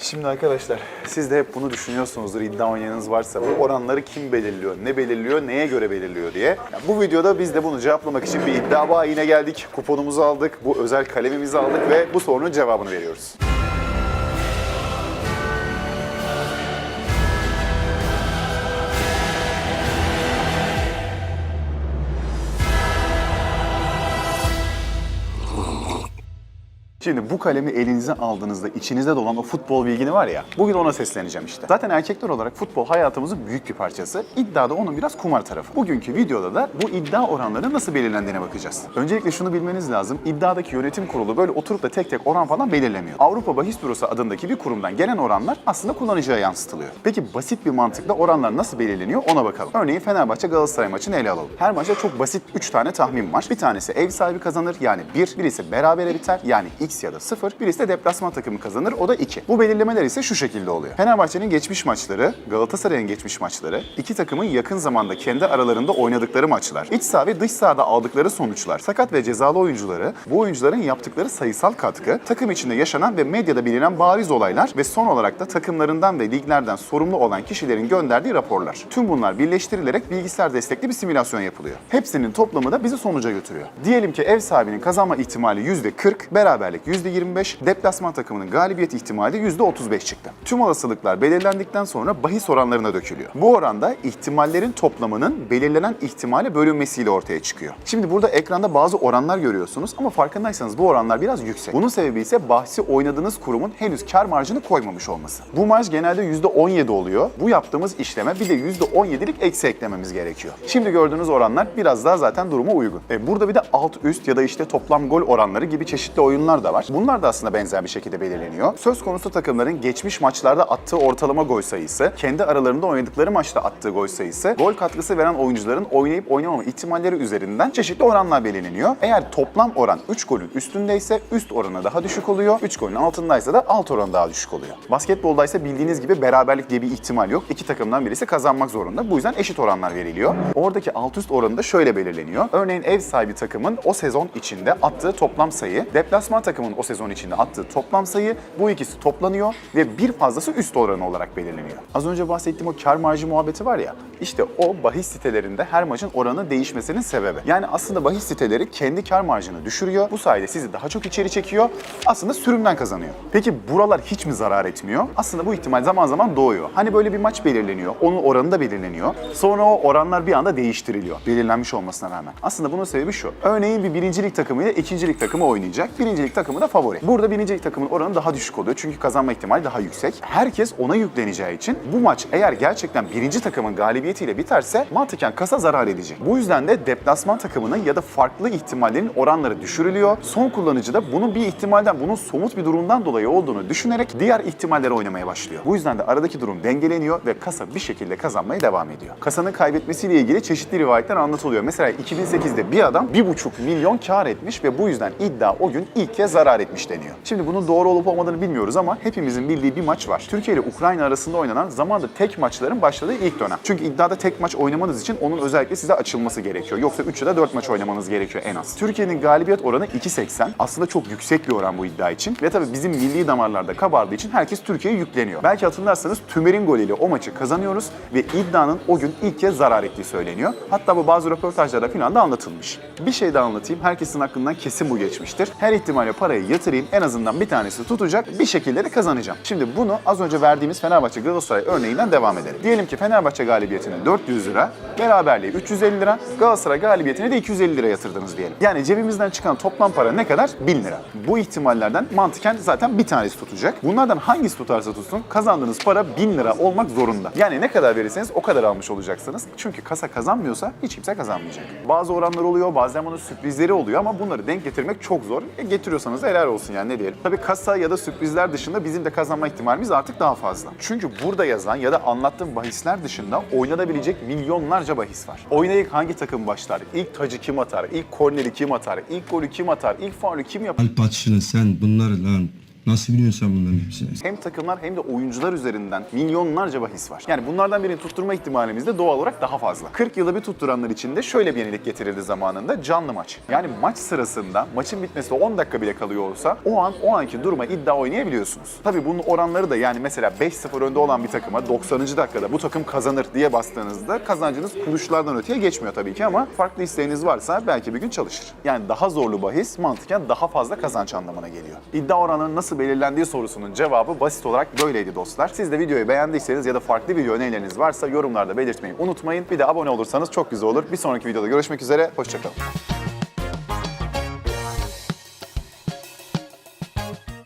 Şimdi arkadaşlar siz de hep bunu düşünüyorsunuzdur iddia oynayanınız varsa bu oranları kim belirliyor, ne belirliyor, neye göre belirliyor diye. Yani bu videoda biz de bunu cevaplamak için bir iddia bayine geldik. Kuponumuzu aldık, bu özel kalemimizi aldık ve bu sorunun cevabını veriyoruz. Şimdi bu kalemi elinize aldığınızda içinizde dolan o futbol bilgini var ya, bugün ona sesleneceğim işte. Zaten erkekler olarak futbol hayatımızın büyük bir parçası. İddiada onun biraz kumar tarafı. Bugünkü videoda da bu iddia oranları nasıl belirlendiğine bakacağız. Öncelikle şunu bilmeniz lazım. İddiadaki yönetim kurulu böyle oturup da tek tek oran falan belirlemiyor. Avrupa Bahis Bürosu adındaki bir kurumdan gelen oranlar aslında kullanıcıya yansıtılıyor. Peki basit bir mantıkla oranlar nasıl belirleniyor ona bakalım. Örneğin Fenerbahçe Galatasaray maçını ele alalım. Her maçta çok basit 3 tane tahmin var. Bir tanesi ev sahibi kazanır yani 1, birisi berabere biter yani x ya da 0, birisi de deplasman takımı kazanır o da 2. Bu belirlemeler ise şu şekilde oluyor. Fenerbahçe'nin geçmiş maçları, Galatasaray'ın geçmiş maçları, iki takımın yakın zamanda kendi aralarında oynadıkları maçlar, iç saha ve dış sahada aldıkları sonuçlar, sakat ve cezalı oyuncuları, bu oyuncuların yaptıkları sayısal katkı, takım içinde yaşanan ve medyada bilinen bariz olaylar ve son olarak da takımlarından ve liglerden sorumlu olan kişilerin gönderdiği raporlar. Tüm bunlar birleştirilerek bilgisayar destekli bir simülasyon yapılıyor. Hepsinin toplamı da bizi sonuca götürüyor. Diyelim ki ev sahibinin kazanma ihtimali %40, beraberlik %25, deplasman takımının galibiyet ihtimali de %35 çıktı. Tüm olasılıklar belirlendikten sonra bahis oranlarına dökülüyor. Bu oranda ihtimallerin toplamının belirlenen ihtimale bölünmesiyle ortaya çıkıyor. Şimdi burada ekranda bazı oranlar görüyorsunuz ama farkındaysanız bu oranlar biraz yüksek. Bunun sebebi ise bahsi oynadığınız kurumun henüz kar marjını koymamış olması. Bu marj genelde %17 oluyor. Bu yaptığımız işleme bir de %17'lik eksi eklememiz gerekiyor. Şimdi gördüğünüz oranlar biraz daha zaten duruma uygun. E, burada bir de alt üst ya da işte toplam gol oranları gibi çeşitli oyunlar da var. Bunlar da aslında benzer bir şekilde belirleniyor. Söz konusu takımların geçmiş maçlarda attığı ortalama gol sayısı, kendi aralarında oynadıkları maçta attığı gol sayısı, gol katkısı veren oyuncuların oynayıp oynamama ihtimalleri üzerinden çeşitli oranlar belirleniyor. Eğer toplam oran 3 golün üstündeyse üst oranı daha düşük oluyor. 3 golün altındaysa da alt oranı daha düşük oluyor. Basketbolda ise bildiğiniz gibi beraberlik diye bir ihtimal yok. İki takımdan birisi kazanmak zorunda. Bu yüzden eşit oranlar veriliyor. Oradaki alt üst oranı da şöyle belirleniyor. Örneğin ev sahibi takımın o sezon içinde attığı toplam sayı, deplasman takımın o sezon içinde attığı toplam sayı bu ikisi toplanıyor ve bir fazlası üst oranı olarak belirleniyor. Az önce bahsettiğim o kar marjı muhabbeti var ya işte o bahis sitelerinde her maçın oranı değişmesinin sebebi. Yani aslında bahis siteleri kendi kar marjını düşürüyor. Bu sayede sizi daha çok içeri çekiyor. Aslında sürümden kazanıyor. Peki buralar hiç mi zarar etmiyor? Aslında bu ihtimal zaman zaman doğuyor. Hani böyle bir maç belirleniyor. Onun oranı da belirleniyor. Sonra o oranlar bir anda değiştiriliyor. Belirlenmiş olmasına rağmen. Aslında bunun sebebi şu. Örneğin bir birincilik takımı ile ikincilik takımı oynayacak. Birincilik takımı da favori. Burada birincilik takımın oranı daha düşük oluyor. Çünkü kazanma ihtimali daha yüksek. Herkes ona yükleneceği için bu maç eğer gerçekten birinci takımın galibiyetiyle biterse mantıken kasa zarar edecek. Bu yüzden de deplasman takımının ya da farklı ihtimallerin oranları düşürülüyor. Son kullanıcı da bunun bir ihtimalden, bunun somut bir durumdan dolayı olduğunu düşünerek diğer ihtimalleri oynamaya başlıyor. Bu yüzden de aradaki durum dengeleniyor ve kasa bir şekilde kazanmaya devam ediyor. Kasanın kaybetmesiyle ilgili çeşitli rivayetler anlatılıyor. Mesela 2008'de bir adam 1,5 milyon kar etmiş ve bu yüzden iddia o gün ilk kez zarar etmiş deniyor. Şimdi bunun doğru olup olmadığını bilmiyoruz ama hepimizin bildiği bir maç var. Türkiye ile Ukrayna arasında oynanan zamanda tek maçların başladığı ilk dönem. Çünkü iddiada tek maç oynamanız için onun özellikle size açılması gerekiyor. Yoksa 3 ya da 4 maç oynamanız gerekiyor en az. Türkiye'nin galibiyet oranı 2.80. Aslında çok yüksek bir oran bu iddia için. Ve tabii bizim milli damarlarda kabardığı için herkes Türkiye'ye yükleniyor. Belki hatırlarsanız Tümer'in golüyle o maçı kazanıyoruz ve iddianın o gün ilk kez zarar ettiği söyleniyor. Hatta bu bazı röportajlarda falan da anlatılmış. Bir şey daha anlatayım. Herkesin aklından kesin bu geçmiştir. Her ihtimalle parayı yatırayım. En azından bir tanesi tutacak. Bir şekilde de kazanacağım. Şimdi bunu az önce verdiğimiz Fenerbahçe Galatasaray örneğinden devam edelim. Diyelim ki Fenerbahçe galibiyetine 400 lira, beraberliği 350 lira, Galatasaray galibiyetine de 250 lira yatırdınız diyelim. Yani cebimizden çıkan toplam para ne kadar? 1000 lira. Bu ihtimallerden mantıken zaten bir tanesi tutacak. Bunlardan hangisi tutarsa tutsun kazandığınız para 1000 lira olmak zorunda. Yani ne kadar verirseniz o kadar almış olacaksınız. Çünkü kasa kazanmıyorsa hiç kimse kazanmayacak. Bazı oranlar oluyor, bazen bunun sürprizleri oluyor ama bunları denk getirmek çok zor. E, getiriyorsanız da helal olsun yani ne diyelim. Tabii kasa ya da sürprizler dışında bizim de kazanma ihtimalimiz artık daha fazla. Çünkü burada yazan ya da anlattığım bahisler dışında oynanabilecek milyonlarca bahis var. Oynayıp hangi takım başlar, ilk tacı kim atar, ilk korneri kim atar, ilk golü kim atar, ilk faulü kim yapar Alp Atşın'ı sen bunları lan Nasıl biliyorsun bunların hepsini? Hem takımlar hem de oyuncular üzerinden milyonlarca bahis var. Yani bunlardan birini tutturma ihtimalimiz de doğal olarak daha fazla. 40 yılı bir tutturanlar için de şöyle bir yenilik getirildi zamanında canlı maç. Yani maç sırasında maçın bitmesine 10 dakika bile kalıyor olsa o an o anki duruma iddia oynayabiliyorsunuz. Tabii bunun oranları da yani mesela 5-0 önde olan bir takıma 90. dakikada bu takım kazanır diye bastığınızda kazancınız kuruşlardan öteye geçmiyor tabii ki ama farklı isteğiniz varsa belki bir gün çalışır. Yani daha zorlu bahis mantıken daha fazla kazanç anlamına geliyor. İddia oranının nasıl belirlendiği sorusunun cevabı basit olarak böyleydi dostlar. Siz de videoyu beğendiyseniz ya da farklı video önerileriniz varsa yorumlarda belirtmeyi unutmayın. Bir de abone olursanız çok güzel olur. Bir sonraki videoda görüşmek üzere. Hoşçakalın.